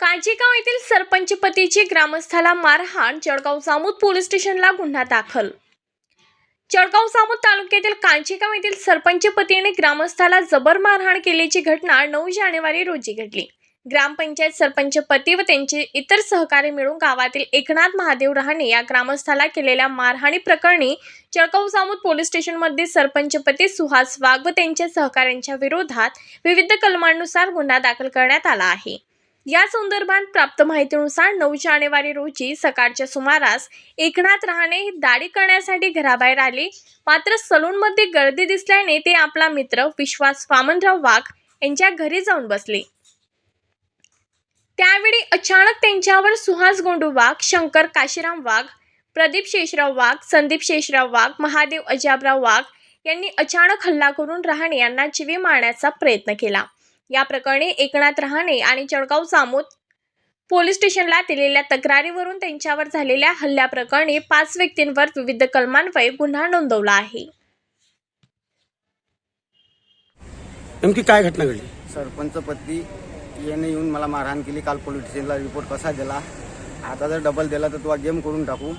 कांचीगाव येथील सरपंच पतीची ग्रामस्थाला मारहाण जळगाव जामोद पोलीस स्टेशनला गुन्हा दाखल. जळगाव जामोद तालुक्यातील कांचीगाव येथील सरपंच पतीने ग्रामस्थाला जबर मारहाण केल्याची घटना नऊ जानेवारी रोजी घडली. ग्रामपंचायत सरपंच पती व त्यांचे इतर सहकारी मिळून गावातील एकनाथ महादेव रहाणे या ग्रामस्थाला केलेल्या मारहाणी प्रकरणी जळगाव जामोद पोलीस स्टेशनमध्ये सरपंच पती सुहास वाघ व त्यांच्या सहकाऱ्यांच्या विरोधात विविध कलमांनुसार गुन्हा दाखल करण्यात आला आहे. या संदर्भात प्राप्त माहितीनुसार नऊ जानेवारी रोजी सकाळच्या सुमारास एकनाथ रहाणे दाढी करण्यासाठी घराबाहेर आले. मात्र सलूनमध्ये गर्दी दिसल्याने ते आपला मित्र विश्वास वामनराव वाघ यांच्या घरी जाऊन बसले. त्यावेळी अचानक त्यांच्यावर सुहास गोंडू वाघ शंकर काशीराम वाघ प्रदीप शेषराव वाघ संदीप शेषराव वाघ महादेव अजाबराव वाघ यांनी अचानक हल्ला करून रहाणे यांना जीवे मारण्याचा प्रयत्न केला. या प्रकरणी एकनाथ रहाणे आणि जळगाव जामोद पोलीस स्टेशनला दिलेल्या तक्रारीवरून त्यांच्यावर झालेल्या हल्ल्याप्रकरणी पाच व्यक्तींवर विविध कलमान्वये गुन्हा नोंदवला आहे. नेमकी काय घटना घडली? सरपंच पती याने येऊन मला मारहाण केली. काल पोलीस स्टेशनला रिपोर्ट कसा दिला? आता जर डबल दिला तर तुला गेम करून टाकू.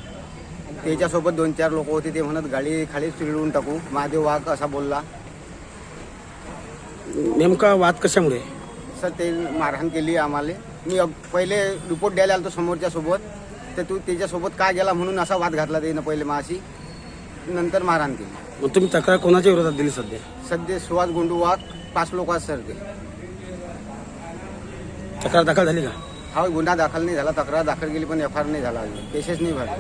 त्याच्यासोबत दोन चार लोक होते ते म्हणत गाडी खाली चिरडून टाकू. महादेव वाघ असा बोलला. नेमका वाद कशामुळे? सर ते मारहाण केली आम्हाला. मी अग- पहिले रिपोर्ट द्यायला आलो समोरच्या सोबत. तर तू त्याच्यासोबत का गेला म्हणून असा वाद घातला त्यानं पहिले माशी. नंतर मारहाण केली. मग तुम्ही तक्रार कोणाच्या विरोधात दिली सध्या? सध्या सुहास गोंडू वाघ पाच लोक आहेत सर ते. तक्रार दाखल झाली का? हा गुन्हा दाखल नाही झाला. तक्रार दाखल केली पण एफ आर नाही झाला केसेस नाही भरला